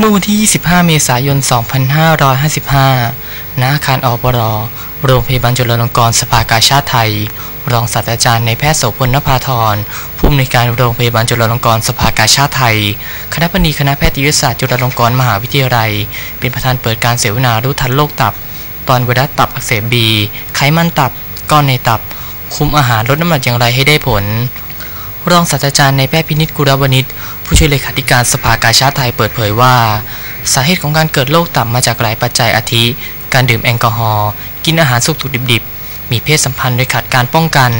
เมื่อวันที่ 25 เมษายน 2555 ณ อาคารอปรโรงพยาบาลจุฬาลงกรณ์สภากาชาติไทย รองศาสตราจารย์ในแพทย์โสพลนภาธร ผู้อำนวยการโรงพยาบาลจุฬาลงกรณ์สภากาชาติไทย คณะบดีคณะแพทยศาสตร์จุฬาลงกรณ์มหาวิทยาลัย เป็นประธานเปิดการเสวนารู้ทันโรคตับ ตอนไวรัสตับอักเสบบี ไขมันตับ ก้อนในตับ คุมอาหารลดน้ำหนักอย่างไรให้ได้ผล รองศาสตราจารย์ในแพทย์พินิจกุลวณิชผู้ช่วยเลขาธิการสภากาชาติไทยเปิดเผยว่า สาเหตุของการเกิดโรคตับมาจากหลายปัจจัยอาทิ การดื่มแอลกอฮอล์กินอาหารสุกถูกดิบๆ มีเพศสัมพันธ์โดยขาดการป้องกัน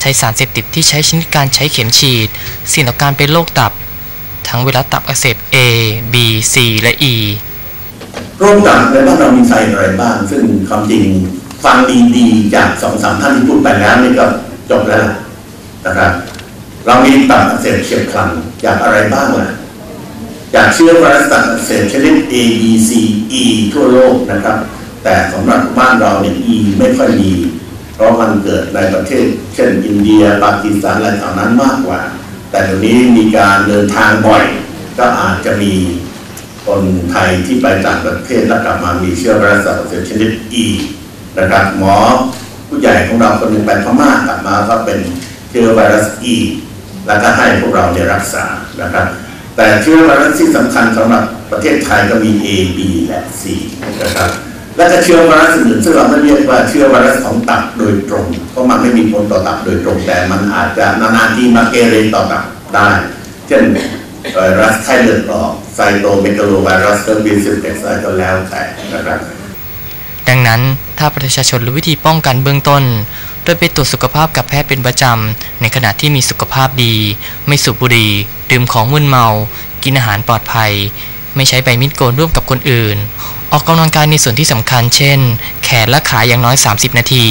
ใช้สารเสพติดที่ใช้ชนิดการใช้เข็มฉีดเสี่ยงต่อการเป็นโรคตับ ทั้งไวรัสตับอักเสบ A B C และ E โรคตับในบ้านเรามีสาเหตุอะไรบ้าง ซึ่งความจริงฟังดีๆจากสองสามท่านที่พูดไปแล้วนี่ก็จบแล้วนะครับ เรามีตับอักเสบเฉียบพลันจากอะไรบ้างล่ะจากเชื้อไวรัสตับอักเสบชนิด A B C E ทั่วโลกนะครับ แต่สำหรับบ้านเราเนี่ย E ไม่ค่อยมีเพราะมันเกิดในประเทศ เช่น อินเดียปากีสถานอะไรแถวนั้นมากกว่า แต่เดี๋ยวนี้มีการเดินทางบ่อย ก็อาจจะมีคนไทยที่ไปต่างประเทศแล้วกลับมามีเชื้อไวรัสตับอักเสบชนิด E นะครับหมอผู้ใหญ่ของเราคนหนึ่งไปพม่ากลับมาก็เป็นเชื้อไวรัส E แล้วก็ให้พวกเราเนี่ยรักษานะครับ แต่เชื้อไวรัสที่สำคัญสำหรับประเทศไทยก็มี A B และ C นะครับ และก็เชื้อไวรัสอื่นซึ่งเราไม่เรียกว่าเชื้อไวรัสของตับโดยตรง เพราะมันไม่มีผลต่อตับโดยตรง แต่มันอาจจะนานๆที่มาเกเรต่อตับได้ เช่นไวรัสไข้เลือดออกไซโตเมกาโลไวรัสเตอร์บีสิเอ็ดอะไรก็แล้วแต่นะครับดังนั้นถ้าประชาชนรู้วิธีป้องกันเบื้องต้น โดยไปตรวจสุขภาพกับแพทย์เป็นประจำ ในขณะที่มีสุขภาพดี ไม่สูบบุหรี่ดื่มของมึนเมา กินอาหารปลอดภัย ไม่ใช้ใบมีดโกนร่วมกับคนอื่น ออกกำลังกายในส่วนที่สำคัญ เช่น แขนและขาอย่างน้อย 30 นาที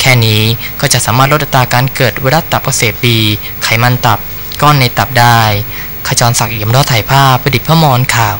แค่นี้ก็จะสามารถลดอัตราการเกิดไวรัสตับอักเสบบีไขมันตับ ก้อนในตับได้ขจรศักดิ์เอี่ยมรอดถ่ายภาพประดิษฐ์พมรข่าว